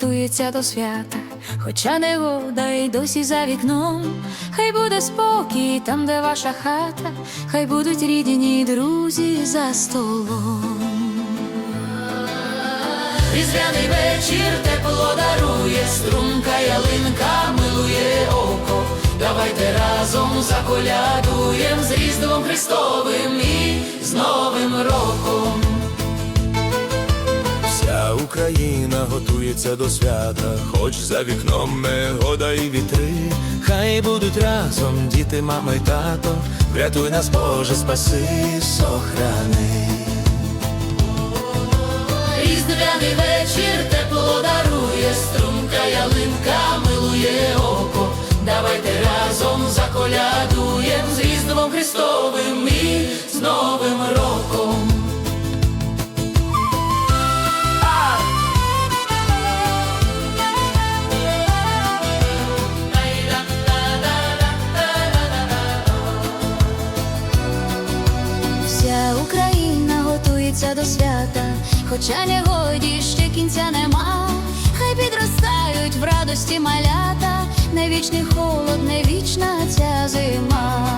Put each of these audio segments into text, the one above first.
готується до свята, хоча негода й досі за вікном. Хай буде спокій там, де ваша хата, хай будуть рідні друзі за столом. Різдвяний вечір тепло дарує, струнка ялинка милує око. Давайте разом заколядуєм з Різдвом Христовим і з Новим роком. Готується до свята, хоч за вікном негода і вітри. Хай будуть разом діти, мама й тато. Врятуй нас, Боже, спаси, сохрани. Різдвяний вечір тепло дарує, струнка ялинка милує око. Давайте разом заколядуєм з Різдвом Христовим і з Новим роком. Готується до свята, хоча негоді ще кінця нема. Хай підростають в радості малята, не вічний холод, не вічна ця зима.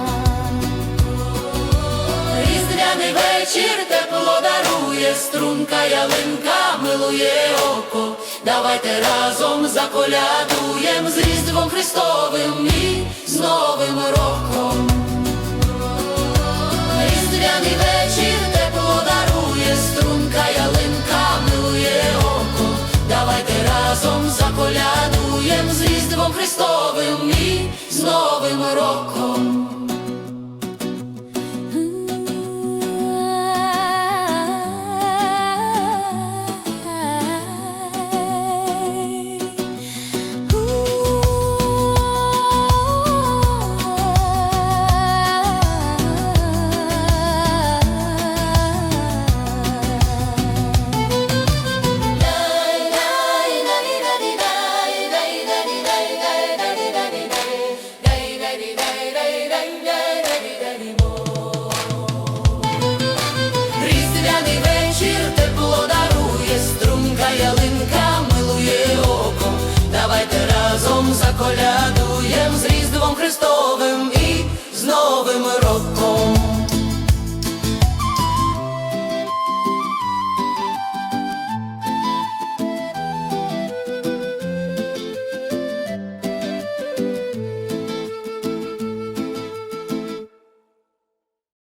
Різдвяний вечір тепло дарує, струнка ялинка милує око. Давайте разом заколядуєм з Різдвом Христовим і з Новим роком. Заколядуєм з Різдвом Христовим і з Новим роком. з новим роком.